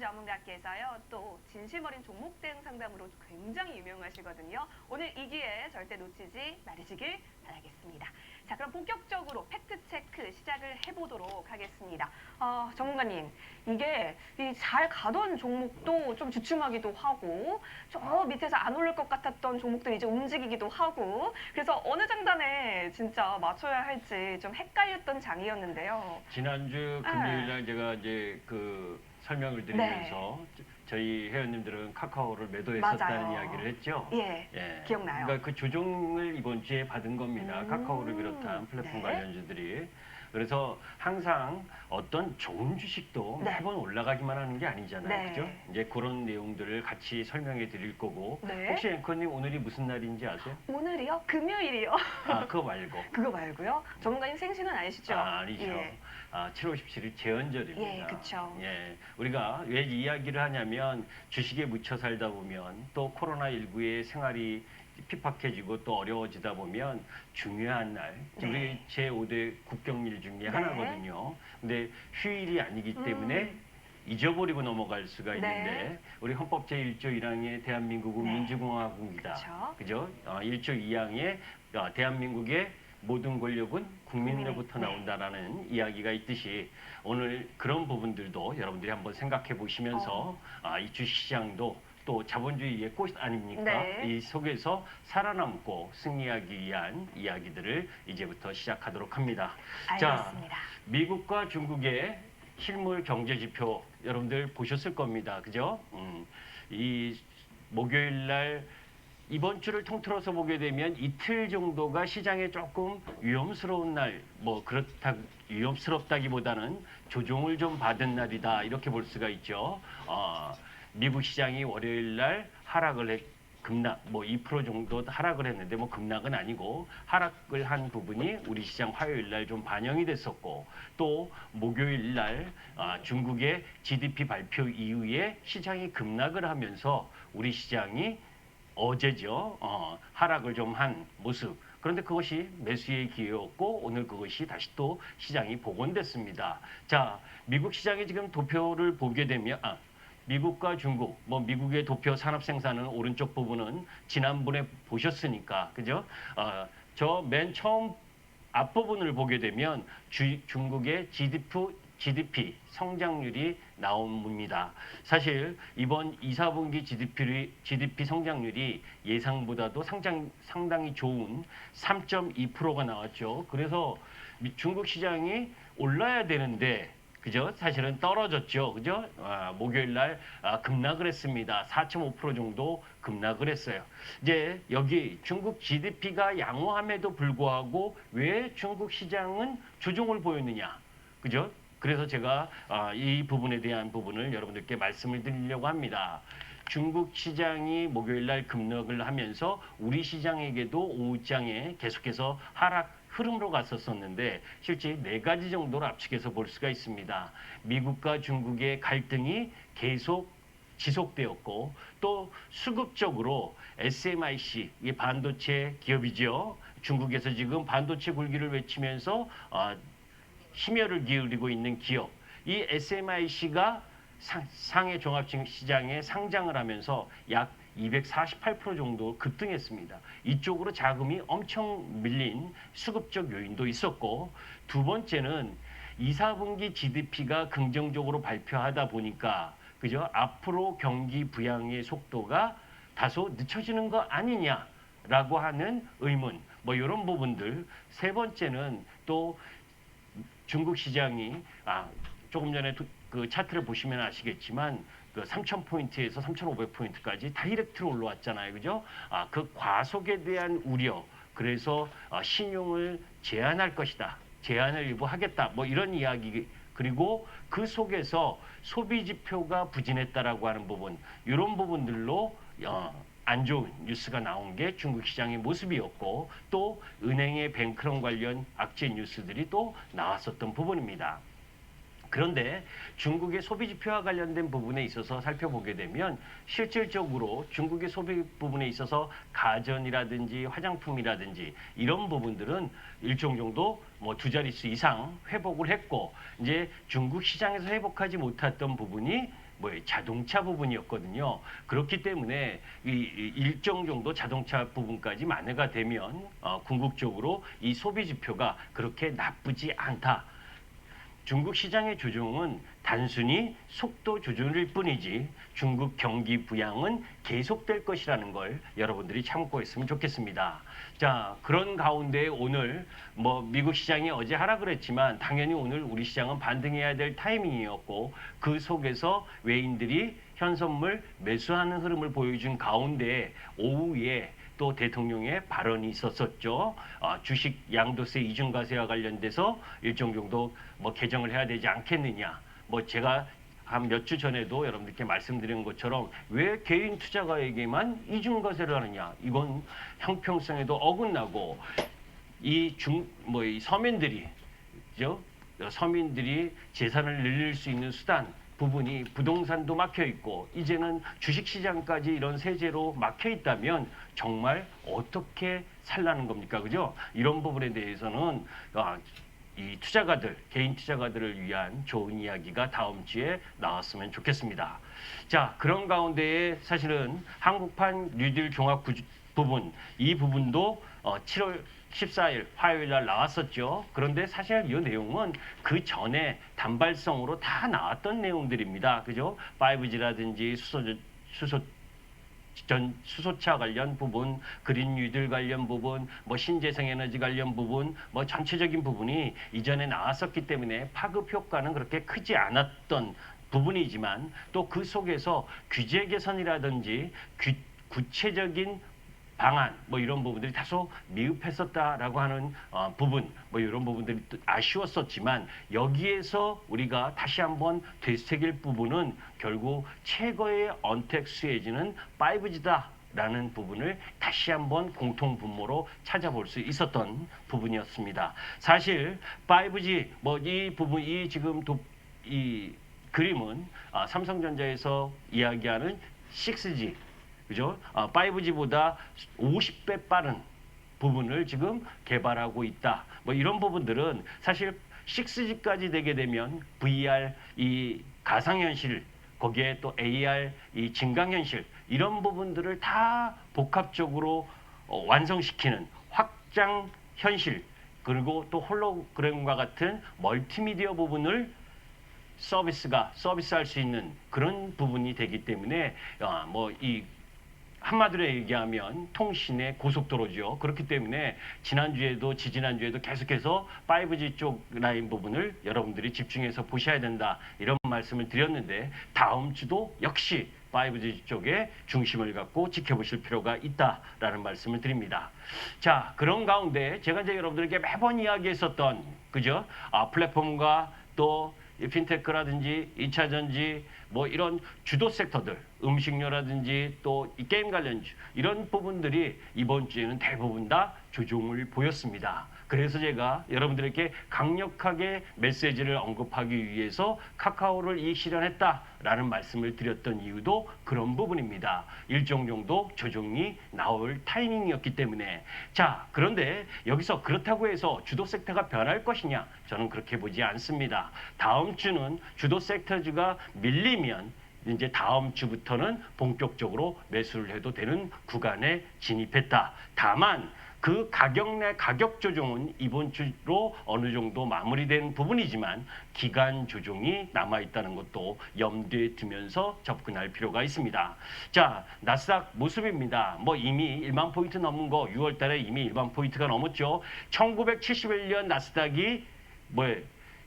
전문가께서요 또 진심 어린 종목 대응 상담으로 굉장히 유명하시거든요. 오늘 이 기회 절대 놓치지 말으시길 바라겠습니다. 자 그럼 본격적으로 팩트 체크 시작을 해보도록 하겠습니다. 어, 전문가님 이게 이잘 가던 종목도 좀 주춤하기도 하고 저 밑에서 안 오를 것 같았던 종목도 이제 움직이기도 하고 그래서 어느 장단에 진짜 맞춰야 할지 좀 헷갈렸던 장이었는데요. 지난주 네. 금요일 날 제가 이제 그 설명을 드리면서 저희 회원님들은 카카오를 매도했었다는 맞아요. 이야기를 했죠. 예. 예. 기억나요. 그러니까 그 조정을 이번 주에 받은 겁니다. 음. 카카오를 비롯한 플랫폼 네. 관련주들이. 그래서 항상 어떤 좋은 주식도 네. 매번 올라가기만 하는 게 아니잖아요. 네. 그죠? 이제 그런 내용들을 같이 설명해 드릴 거고. 네. 혹시 앵커님 오늘이 무슨 날인지 아세요? 오늘이요? 금요일이요? 아, 그거 말고. 그거 말고요. 전문가님 생신은 아니시죠? 아, 아니죠. 예. 아, 7월 17일 제헌절입니다. 예, 그쵸. 예, 우리가 왜이 이야기를 하냐면 주식에 묻혀 살다 보면 또 코로나19의 생활이 핍박해지고 또 어려워지다 보면 중요한 날, 네. 우리 제5대 국경일 중에 하나거든요. 근데 휴일이 아니기 때문에 음. 잊어버리고 넘어갈 수가 네. 있는데 우리 헌법 제1조 1항의 대한민국은 네. 민주공화국이다. 그쵸. 그죠? 어, 1조 2항에 어, 대한민국의 모든 권력은 국민으로부터 국민의, 네. 나온다라는 이야기가 있듯이 오늘 그런 부분들도 여러분들이 한번 생각해 보시면서 아, 이 주식시장도 또 자본주의의 꽃 아닙니까? 네. 이 속에서 살아남고 승리하기 위한 이야기들을 이제부터 시작하도록 합니다. 알겠습니다. 미국과 중국의 실물 경제 지표 여러분들 보셨을 겁니다. 그죠? 음, 이 목요일 날 이번 주를 통틀어서 보게 되면 이틀 정도가 시장에 조금 위험스러운 날, 뭐 그렇다 위험스럽다기보다는 조종을 좀 받은 날이다 이렇게 볼 수가 있죠. 어, 미국 시장이 월요일 날 하락을 했. 급락 뭐 2% 정도 하락을 했는데 뭐 급락은 아니고 하락을 한 부분이 우리 시장 화요일 날 좀 반영이 됐었고 또 목요일 날 아, 중국의 GDP 발표 이후에 시장이 급락을 하면서 우리 시장이 어제죠 어, 하락을 좀 한 모습 그런데 그것이 매수의 기회였고 오늘 그것이 다시 또 시장이 복원됐습니다. 자 미국 시장의 지금 도표를 보게 되면 아, 미국과 중국, 뭐 미국의 도표 산업 생산은 오른쪽 부분은 지난번에 보셨으니까 그죠? 어, 저 맨 처음 앞부분을 보게 되면 주, 중국의 GDP, GDP 성장률이 나옵니다. 사실 이번 2, 4분기 GDP, GDP 성장률이 예상보다도 상장, 상당히 좋은 3.2%가 나왔죠. 그래서 미- 중국 시장이 올라야 되는데 그죠? 사실은 떨어졌죠. 그죠? 아, 목요일 날 아, 급락을 했습니다. 4.5% 정도 급락을 했어요. 이제 여기 중국 GDP가 양호함에도 불구하고 왜 중국 시장은 조정을 보였느냐? 그죠? 그래서 제가 아, 이 부분에 대한 부분을 여러분들께 말씀을 드리려고 합니다. 중국 시장이 목요일 날 급락을 하면서 우리 시장에게도 오후장에 계속해서 하락 흐름으로 갔었었는데 실제 네 가지 정도로 압축해서 볼 수가 있습니다. 미국과 중국의 갈등이 계속 지속되었고 또 수급적으로 SMIC 이 반도체 기업이죠. 중국에서 지금 반도체 굴기를 외치면서 어, 심혈을 기울이고 있는 기업. 이 SMIC가 상해 종합시장에 상장을 하면서 약 248% 정도 급등했습니다. 이쪽으로 자금이 엄청 밀린 수급적 요인도 있었고 두 번째는 2, 4분기 GDP가 긍정적으로 발표하다 보니까 그죠? 앞으로 경기 부양의 속도가 다소 늦춰지는 거 아니냐라고 하는 의문 뭐 이런 부분들 세 번째는 또 중국 시장이 아 조금 전에 두- 그 차트를 보시면 아시겠지만 그 3,000포인트에서 3,500포인트까지 다이렉트로 올라왔잖아요. 그죠? 아, 그 과속에 대한 우려. 그래서 아, 신용을 제한할 것이다. 제한을 일부 하겠다. 뭐 이런 이야기 그리고 그 속에서 소비 지표가 부진했다라고 하는 부분. 이런 부분들로 어, 안 좋은 뉴스가 나온 게 중국 시장의 모습이었고 또 은행의 뱅크런 관련 악재 뉴스들이 또 나왔었던 부분입니다. 그런데 중국의 소비 지표와 관련된 부분에 있어서 살펴보게 되면 실질적으로 중국의 소비 부분에 있어서 가전이라든지 화장품이라든지 이런 부분들은 일정 정도 뭐 두 자릿수 이상 회복을 했고 이제 중국 시장에서 회복하지 못했던 부분이 뭐 자동차 부분이었거든요. 그렇기 때문에 이, 이 일정 정도 자동차 부분까지 만회가 되면 어, 궁극적으로 이 소비 지표가 그렇게 나쁘지 않다. 중국 시장의 조정은 단순히 속도 조절일 뿐이지 중국 경기 부양은 계속될 것이라는 걸 여러분들이 참고 있으면 좋겠습니다. 자, 그런 가운데 오늘 뭐 미국 시장이 어제 하라 그랬지만 당연히 오늘 우리 시장은 반등해야 될 타이밍이었고 그 속에서 외인들이 현선물 매수하는 흐름을 보여준 가운데 오후에 또 대통령의 발언이 있었었죠. 아, 주식 양도세 이중과세와 관련돼서 일정 정도 뭐 개정을 해야 되지 않겠느냐. 뭐 제가 한 몇 주 전에도 여러분들께 말씀드린 것처럼 왜 개인 투자가에게만 이중과세를 하느냐. 이건 형평성에도 어긋나고 이 중 뭐 이 서민들이 죠 서민들이 재산을 늘릴 수 있는 수단 부분이 부동산도 막혀 있고 이제는 주식 시장까지 이런 세제로 막혀 있다면 정말 어떻게 살라는 겁니까? 그죠? 이런 부분에 대해서는 아, 이 투자가들 개인 투자가들을 위한 좋은 이야기가 다음 주에 나왔으면 좋겠습니다. 자 그런 가운데에 사실은 한국판 뉴딜 종합 구조- 부분 이 부분도 어, 7월 14일 화요일 날 나왔었죠. 그런데 사실 이 내용은 그 전에 단발성으로 다 나왔던 내용들입니다. 그죠? 5G라든지 수소 수소 전 수소차 관련 부분, 그린 뉴딜 관련 부분, 뭐 신재생 에너지 관련 부분, 뭐 전체적인 부분이 이전에 나왔었기 때문에 파급 효과는 그렇게 크지 않았던 부분이지만 또 그 속에서 규제 개선이라든지 규- 구체적인 방안 뭐 이런 부분들이 다소 미흡했었다라고 하는 어, 부분 뭐 이런 부분들이 또 아쉬웠었지만 여기에서 우리가 다시 한번 되새길 부분은 결국 최고의 언택 수혜지는 5G다 라는 부분을 다시 한번 공통 분모로 찾아볼 수 있었던 부분이었습니다. 사실 5G 뭐 이 부분 이 지금 도, 이 그림은 아, 삼성전자에서 이야기하는 6G 그죠? 아, 5G보다 50배 빠른 부분을 지금 개발하고 있다. 뭐 이런 부분들은 사실 6G까지 되게 되면 VR 이 가상현실 거기에 또 AR 이 증강현실 이런 부분들을 다 복합적으로 어, 완성시키는 확장 현실 그리고 또 홀로그램과 같은 멀티미디어 부분을 서비스가 서비스할 수 있는 그런 부분이 되기 때문에 아, 뭐이 한마디로 얘기하면 통신의 고속도로죠. 그렇기 때문에 지난주에도 지지난주에도 계속해서 5G 쪽 라인 부분을 여러분들이 집중해서 보셔야 된다. 이런 말씀을 드렸는데 다음 주도 역시 5G 쪽에 중심을 갖고 지켜보실 필요가 있다라는 말씀을 드립니다. 자, 그런 가운데 제가 이제 여러분들에게 매번 이야기했었던 그죠? 아, 플랫폼과 또이 핀테크라든지 2차 전지 뭐 이런 주도 섹터들 음식료라든지 또 이 게임 관련주 이런 부분들이 이번 주에는 대부분 다 조종을 보였습니다. 그래서 제가 여러분들에게 강력하게 메시지를 언급하기 위해서 카카오를 이익 실현했다라는 말씀을 드렸던 이유도 그런 부분입니다. 일정 정도 조정이 나올 타이밍이었기 때문에 자 그런데 여기서 그렇다고 해서 주도 섹터가 변할 것이냐 저는 그렇게 보지 않습니다. 다음 주는 주도 섹터주가 밀리면 이제 다음 주부터는 본격적으로 매수를 해도 되는 구간에 진입했다. 다만 그 가격 내 가격 조정은 이번 주로 어느 정도 마무리된 부분이지만 기간 조정이 남아 있다는 것도 염두에 두면서 접근할 필요가 있습니다. 자, 나스닥 모습입니다. 뭐 이미 1만 포인트 넘은 거 6월 달에 이미 1만 포인트가 넘었죠. 1971년 나스닥이 뭐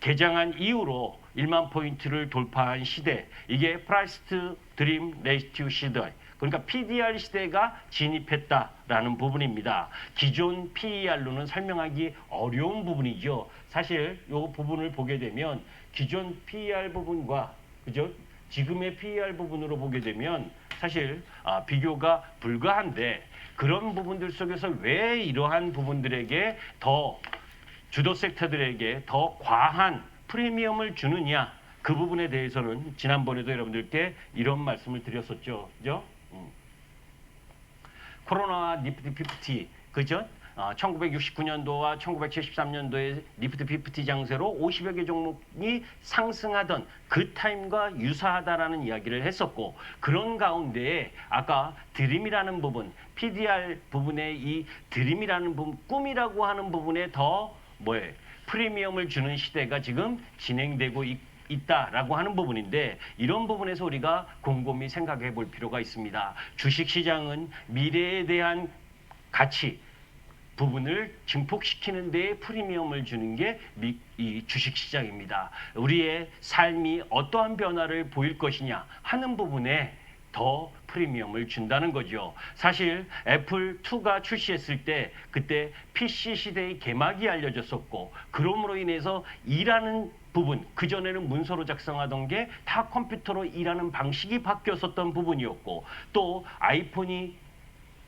개장한 이후로 1만 포인트를 돌파한 시대 이게 프라이스 드림 레이티오 시대 그러니까 PDR 시대가 진입했다라는 부분입니다. 기존 PER로는 설명하기 어려운 부분이죠. 사실 이 부분을 보게 되면 기존 PER 부분과 그죠? 지금의 PER 부분으로 보게 되면 사실 아, 비교가 불가한데 그런 부분들 속에서 왜 이러한 부분들에게 더 주도 섹터들에게 더 과한 프리미엄을 주느냐 그 부분에 대해서는 지난번에도 여러분들께 이런 말씀을 드렸었죠, 그죠? 음. 코로나 니프티 피프티 그죠? 어, 1969년도와 1973년도에 니프트 피프티 장세로 50여 개 종목이 상승하던 그 타임과 유사하다라는 이야기를 했었고 그런 가운데 아까 드림이라는 부분, PDR 부분에 이 드림이라는 부분, 꿈이라고 하는 부분에 더 뭐에 프리미엄을 주는 시대가 지금 진행되고 있, 있다라고 하는 부분인데 이런 부분에서 우리가 곰곰이 생각해 볼 필요가 있습니다. 주식 시장은 미래에 대한 가치 부분을 증폭시키는 데에 프리미엄을 주는 게 이 주식 시장입니다. 우리의 삶이 어떠한 변화를 보일 것이냐 하는 부분에 더 프리미엄을 준다는 거죠. 사실 애플 2가 출시했을 때 그때 PC 시대의 개막이 알려졌었고 그럼으로 인해서 일하는 부분 그 전에는 문서로 작성하던 게 다 컴퓨터로 일하는 방식이 바뀌었었던 부분이었고 또 아이폰이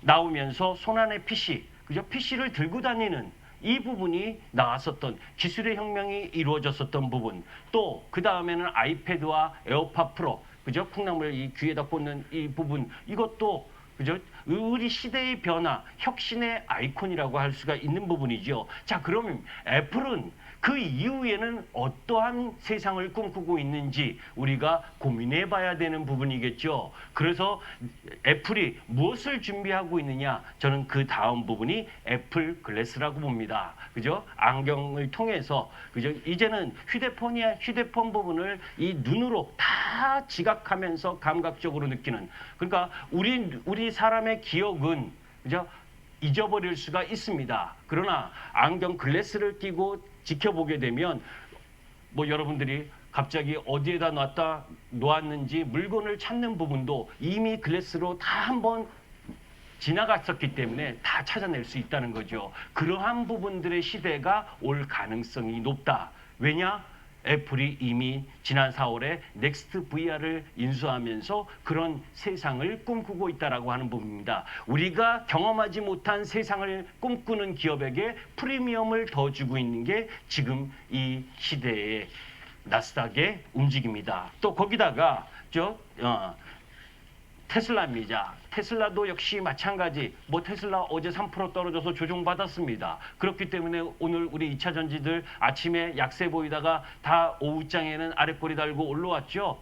나오면서 손안의 PC 그죠 PC를 들고 다니는 이 부분이 나왔었던 기술의 혁명이 이루어졌었던 부분 또 그 다음에는 아이패드와 에어팟 프로 그죠? 콩나물 이 귀에다 꽂는 이 부분. 이것도 그죠? 우리 시대의 변화 혁신의 아이콘이라고 할 수가 있는 부분이죠. 자 그러면 애플은 그 이후에는 어떠한 세상을 꿈꾸고 있는지 우리가 고민해 봐야 되는 부분이겠죠. 그래서 애플이 무엇을 준비하고 있느냐? 저는 그 다음 부분이 애플 글래스라고 봅니다. 그죠? 안경을 통해서 그죠? 이제는 휴대폰이야 휴대폰 부분을 이 눈으로 다 지각하면서 감각적으로 느끼는 그러니까 우리 우리 사람의 기억은 그죠? 잊어버릴 수가 있습니다. 그러나 안경 글래스를 끼고 지켜보게 되면 뭐 여러분들이 갑자기 어디에다 놨다 놓았는지 물건을 찾는 부분도 이미 글래스로 다 한번 지나갔었기 때문에 다 찾아낼 수 있다는 거죠. 그러한 부분들의 시대가 올 가능성이 높다. 왜냐? 애플이 이미 지난 4월에 넥스트 VR을 인수하면서 그런 세상을 꿈꾸고 있다라고 하는 부분입니다. 우리가 경험하지 못한 세상을 꿈꾸는 기업에게 프리미엄을 더 주고 있는 게 지금 이 시대의 나스닥의 움직임이다. 또 거기다가 저 어, 테슬라입니다. 테슬라도 역시 마찬가지. 뭐 테슬라 어제 3% 떨어져서 조종받았습니다. 그렇기 때문에 오늘 우리 2차 전지들 아침에 약세 보이다가 다 오후장에는 아랫꼬리 달고 올라왔죠.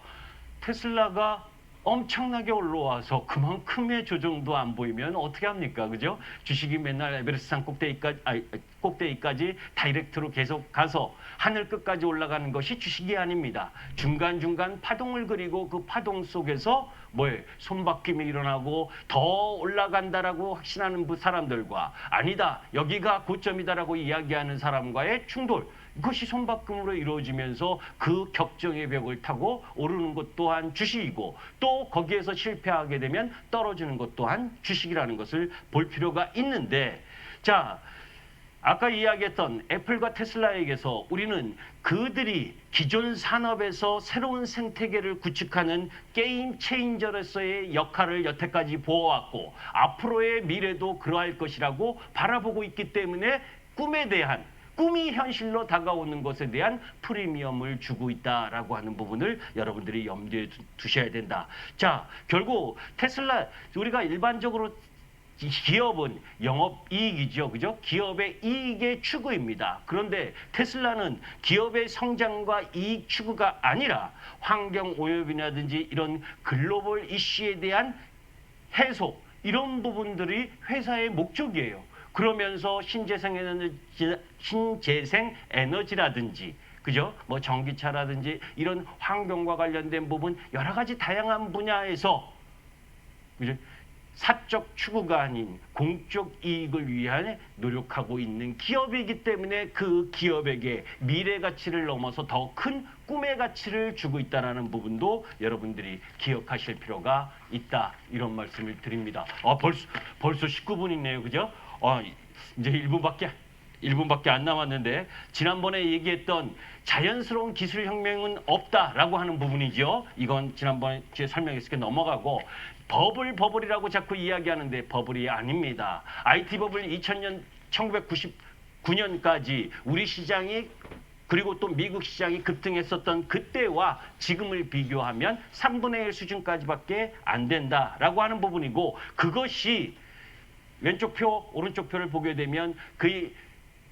테슬라가 엄청나게 올라와서 그만큼의 조정도 안 보이면 어떻게 합니까? 그죠? 주식이 맨날 에베레스트 산 꼭대기까지, 아니, 꼭대기까지 다이렉트로 계속 가서 하늘 끝까지 올라가는 것이 주식이 아닙니다. 중간중간 파동을 그리고 그 파동 속에서 뭐에 손바뀜이 일어나고 더 올라간다라고 확신하는 부- 사람들과 아니다 여기가 고점이다라고 이야기하는 사람과의 충돌 이것이 손바꿈으로 이루어지면서 그 격정의 벽을 타고 오르는 것 또한 주식이고 또 거기에서 실패하게 되면 떨어지는 것 또한 주식이라는 것을 볼 필요가 있는데 자 아까 이야기했던 애플과 테슬라에게서 우리는 그들이 기존 산업에서 새로운 생태계를 구축하는 게임 체인저로서의 역할을 여태까지 보아왔고 앞으로의 미래도 그러할 것이라고 바라보고 있기 때문에 꿈에 대한 꿈이 현실로 다가오는 것에 대한 프리미엄을 주고 있다라고 하는 부분을 여러분들이 염두에 두- 두셔야 된다. 자, 결국 테슬라 우리가 일반적으로 이 기업은 영업 이익이죠. 그죠? 기업의 이익의 추구입니다. 그런데 테슬라는 기업의 성장과 이익 추구가 아니라 환경 오염이라든지 이런 글로벌 이슈에 대한 해소 이런 부분들이 회사의 목적이에요. 그러면서 신재생 에너지 신재생 에너지라든지 그죠? 뭐 전기차라든지 이런 환경과 관련된 부분 여러 가지 다양한 분야에서 그죠? 사적 추구가 아닌 공적 이익을 위한 노력하고 있는 기업이기 때문에 그 기업에게 미래 가치를 넘어서 더 큰 꿈의 가치를 주고 있다는 부분도 여러분들이 기억하실 필요가 있다 이런 말씀을 드립니다. 아 벌써 벌써 19분이네요, 그죠? 아 이제 1분밖에 1분밖에 안 남았는데 지난번에 얘기했던 자연스러운 기술 혁명은 없다라고 하는 부분이죠. 이건 지난번에 제가 설명했으니까 넘어가고 버블 버블이라고 자꾸 이야기하는데 버블이 아닙니다. IT 버블 2000년 1999년까지 우리 시장이 그리고 또 미국 시장이 급등했었던 그때와 지금을 비교하면 3분의 1 수준까지밖에 안 된다라고 하는 부분이고 그것이 왼쪽 표, 오른쪽 표를 보게 되면 그,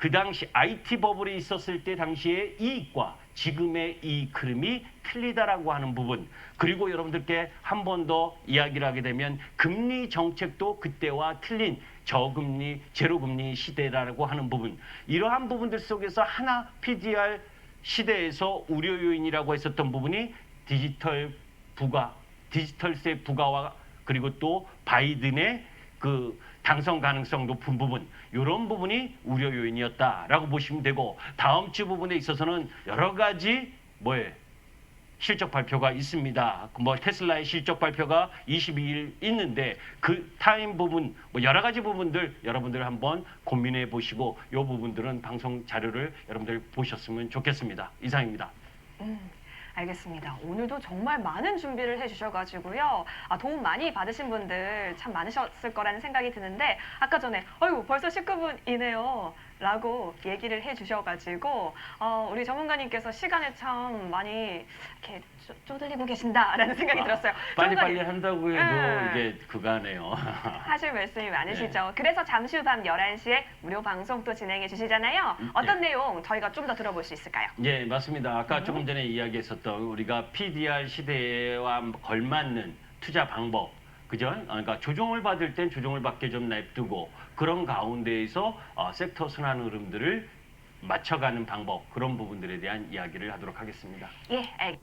그 당시 IT 버블이 있었을 때 당시의 이익과 지금의 이 흐름이 틀리다라고 하는 부분. 그리고 여러분들께 한 번 더 이야기를 하게 되면 금리 정책도 그때와 틀린 저금리 제로금리 시대라고 하는 부분. 이러한 부분들 속에서 하나 PDR 시대에서 우려 요인이라고 했었던 부분이 디지털 부가 디지털세 부가와 그리고 또 바이든의 그 당선 가능성 높은 부분 이런 부분이 우려 요인이었다라고 보시면 되고 다음 주 부분에 있어서는 여러 가지 뭐에 실적 발표가 있습니다. 뭐 테슬라의 실적 발표가 22일 있는데 그 타임 부분 뭐 여러 가지 부분들 여러분들 한번 고민해 보시고 이 부분들은 방송 자료를 여러분들 보셨으면 좋겠습니다. 이상입니다. 음, 알겠습니다. 오늘도 정말 많은 준비를 해주셔가지고요. 아, 도움 많이 받으신 분들 참 많으셨을 거라는 생각이 드는데 아까 전에 어유 벌써 19분이네요. 라고 얘기를 해주셔가지고 어, 우리 전문가님께서 시간을 참 많이 이렇게 쪼, 쪼들리고 계신다라는 생각이 들었어요. 빨리빨리 전문가님, 한다고 해도 네. 이게 그거네요. 하실 말씀이 많으시죠. 네. 그래서 잠시 후 밤 11시에 무료 방송 또 진행해 주시잖아요. 음, 어떤 네. 내용 저희가 좀 더 들어볼 수 있을까요? 예, 맞습니다. 아까 음. 조금 전에 이야기했었던 우리가 PDR 시대와 걸맞는 투자 방법, 그죠? 어, 그러니까 조정을 받을 땐 조정을 받게 좀 냅두고 그런 가운데에서 어, 섹터 순환 흐름들을 맞춰가는 방법 그런 부분들에 대한 이야기를 하도록 하겠습니다. 예, 알.